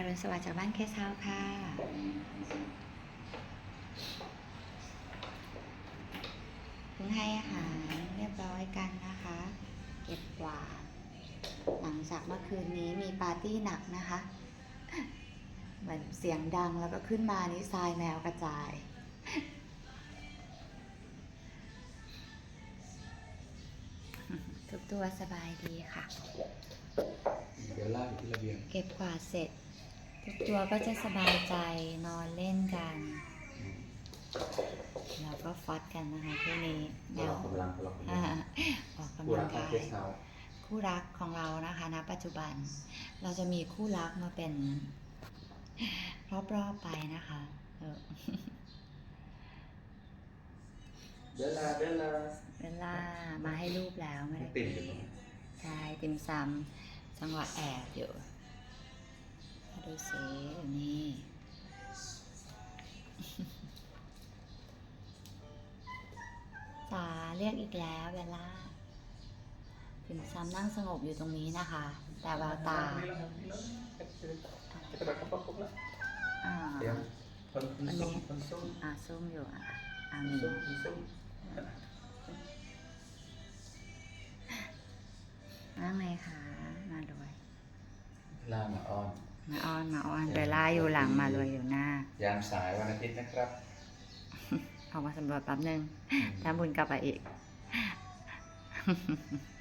อรุณสวัสดิ์จากบ้านเคสเฮาส์ค่ะเพิ่งให้อาหารเรียบร้อยกันนะคะ เก็บกวาด หลังจากเมื่อคืนนี้มีปาร์ตี้หนักนะคะ เหมือนเสียงดังแล้วก็ขึ้นมานี่ทรายแมวกระจายทุกตัวสบายดีค่ะ เดี๋ยวลากอยู่ที่ระเบียง เก็บกวาดเสร็จ ทุกตัวก็จะสบายใจนอนเล่นกันแล้วก็ฟัดกันนะคะที่นี้แมเราวกำลังเรากำลัอ่างออกผู้กำลัรังกของกายเคสเฮาส์คู่รักของเรานะคะณปัจจุบัน เราจะมีคู่รักมาเป็น รอบๆไปนะคะเออเดลลาเดลลาเวลามาให้รูปแล้วไม่ได้ติ่มอยู่ตรงนี้ใช่ติมซำจังหวะแอบอยู่ มาดูสินี่ตาเรียกอีกแล้วเวลาติมซำนั่งสงบอยู่ตรงนี้นะคะ แต่แววตาจะกระโดดเข้าปุ๊บแล้วอ่าเดี๋ยวคนคนส้มคนส้มอ่าซุ่มอยู่อะอ่าคนมีส้มคนส้มนั่งเลยค่ะมาด้วยลามาอ้อน มาอ้อนมาอ้อนเบลล่าอยู่หลังมาเลยอยู่หน้า ยามสายวันอาทิตย์นะครับ ออกมาสำรวจแป๊บนึงถ้าบุญกลับไปอีก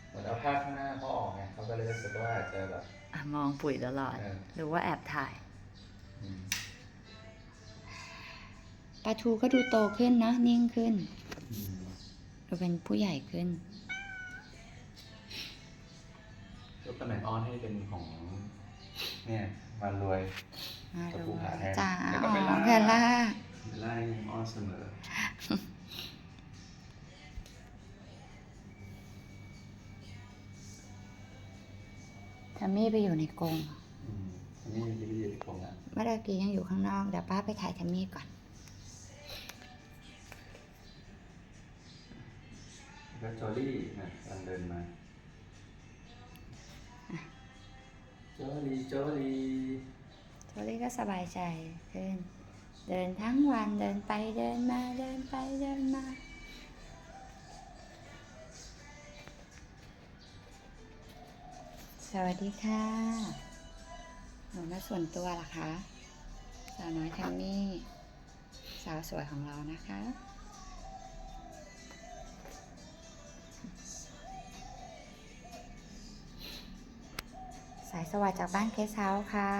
เหมือนเอาภาพข้างหน้าเขาออกไงเขาก็เลยรู้สึกว่าจะแบบอะมองปุ๋ยตลอด เออ หรือว่าแอบถ่าย อืมปลาทูก็ดูโตขึ้นนะ นิ่งขึ้น อืมดูเป็นผู้ใหญ่ขึ้น ยกตำแหน่งอ้อนให้เป็นของ เนี่ย มารวยมาปลาดูทูหาแทนจ้าแล้วอ๋ก็อเบลล่าเบลล่าเบลล่ายังอ้อนเสมอ ทัมมี่ไปอยู่ในกรงอืมอันนี้ยังไม่อยู่ที่ผมนะเมื่อกี้ยังอยู่ข้างนอกเดี๋ยวป้าไปถ่ายทัมมี่ก่อน แล้วจอรี่นะกำลังเดินมา จอรีจอรี่โทลี่ก็สบายใจขึ้น เดินทั้งวันเดินไปเดินมาเดินไปเดินมาสวัสดีค่ะ หนูมาส่วนตัวเหรอคะ สาวน้อยแทมมี่ สาวสวยของเรานะคะ สวัสดิ์จากบ้านเคสเฮาส์ค่ะ